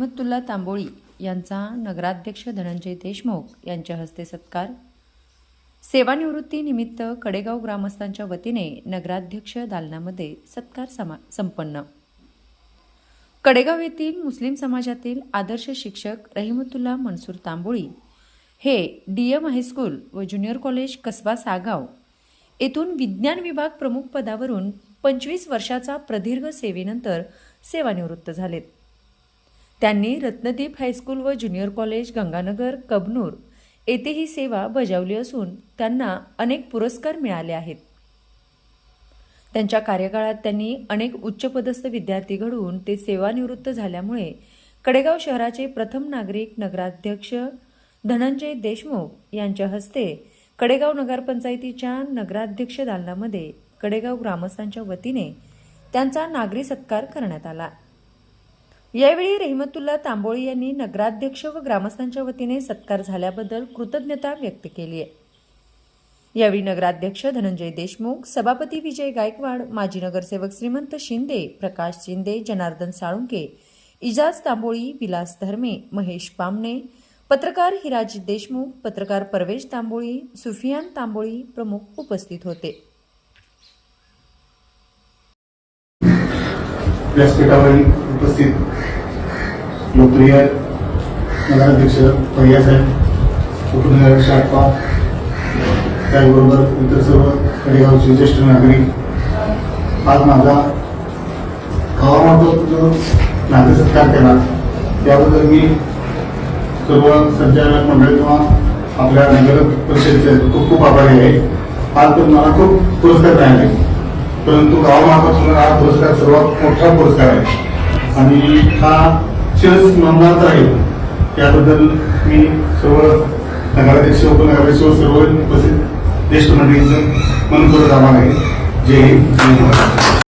हिम्मतुल्ला तांबोळी यांचा नगराध्यक्ष धनंजय देशमुख यांच्या हस्ते सत्कार. सेवानिवृत्तीनिमित्त कडेगाव ग्रामस्थांच्या वतीने नगराध्यक्ष दालनामध्ये सत्कार समा संपन्न. कडेगाव येथील मुस्लिम समाजातील आदर्श शिक्षक रहिमतुल्ला मनसूर तांबोळी हे डी एम हायस्कूल व ज्युनियर कॉलेज कसबा सागाव येथून विज्ञान विभाग प्रमुख पदावरून पंचवीस वर्षाचा प्रदीर्घ सेवेनंतर सेवानिवृत्त झालेत. त्यांनी रत्नदीप हायस्कूल व ज्युनियर कॉलेज गंगानगर कबनूर येथे ही सेवा बजावली असून त्यांना अनेक पुरस्कार मिळाले आहेत. त्यांच्या कार्यकाळात त्यांनी अनेक उच्चपदस्थ विद्यार्थी घडवून ते सेवानिवृत्त झाल्यामुळे कडेगाव शहराचे प्रथम नागरिक नगराध्यक्ष धनंजय देशमुख यांच्या हस्ते कडेगाव नगरपंचायतीच्या नगराध्यक्ष दालनामध्ये कडेगाव ग्रामस्थांच्या वतीने त्यांचा नागरी सत्कार करण्यात आला. यावेळी रेहमतुल्ला तांबोळी यांनी नगराध्यक्ष व ग्रामस्थांच्या वतीने सत्कार झाल्याबद्दल कृतज्ञता व्यक्त केली आहे. यावेळी नगराध्यक्ष धनंजय देशमुख सभापती विजय गायकवाड माजी नगरसेवक श्रीमंत शिंदे प्रकाश शिंदे जनार्दन साळुंके इजाज तांबोळी विलास धर्मे महेश पामणे पत्रकार हिराजी देशमुख पत्रकार परवेश तांबोळी सुफियान तांबोळी प्रमुख उपस्थित होते. व्यासपीठावरील उपस्थित लोकप्रिय नगराध्यक्ष भैयासाहेब उपनगर शाखा त्याचबरोबर इतर सर्व कडेगावचे ज्येष्ठ नागरिक. आज माझा गावामार्फत जो नाते सत्कार केला त्याबद्दल मी सर्व संचालक मंडळ किंवा आपल्या नगर परिषदेचे खूप खूप आभारी आहे. आज तर मला खूप पुरस्कार मिळाले. परंतु गावामार्फत मला हा पुरस्कार सर्वात मोठा पुरस्कार आहे. आणि हा चिरच स्मरणात आहे. त्याबद्दल मी सर्व नगराध्यक्ष उपनगराध्यक्ष सर्व उपस्थित ज्येष्ठ मंडळींचं मनपूर्वक आभार आहे. जय हिंद.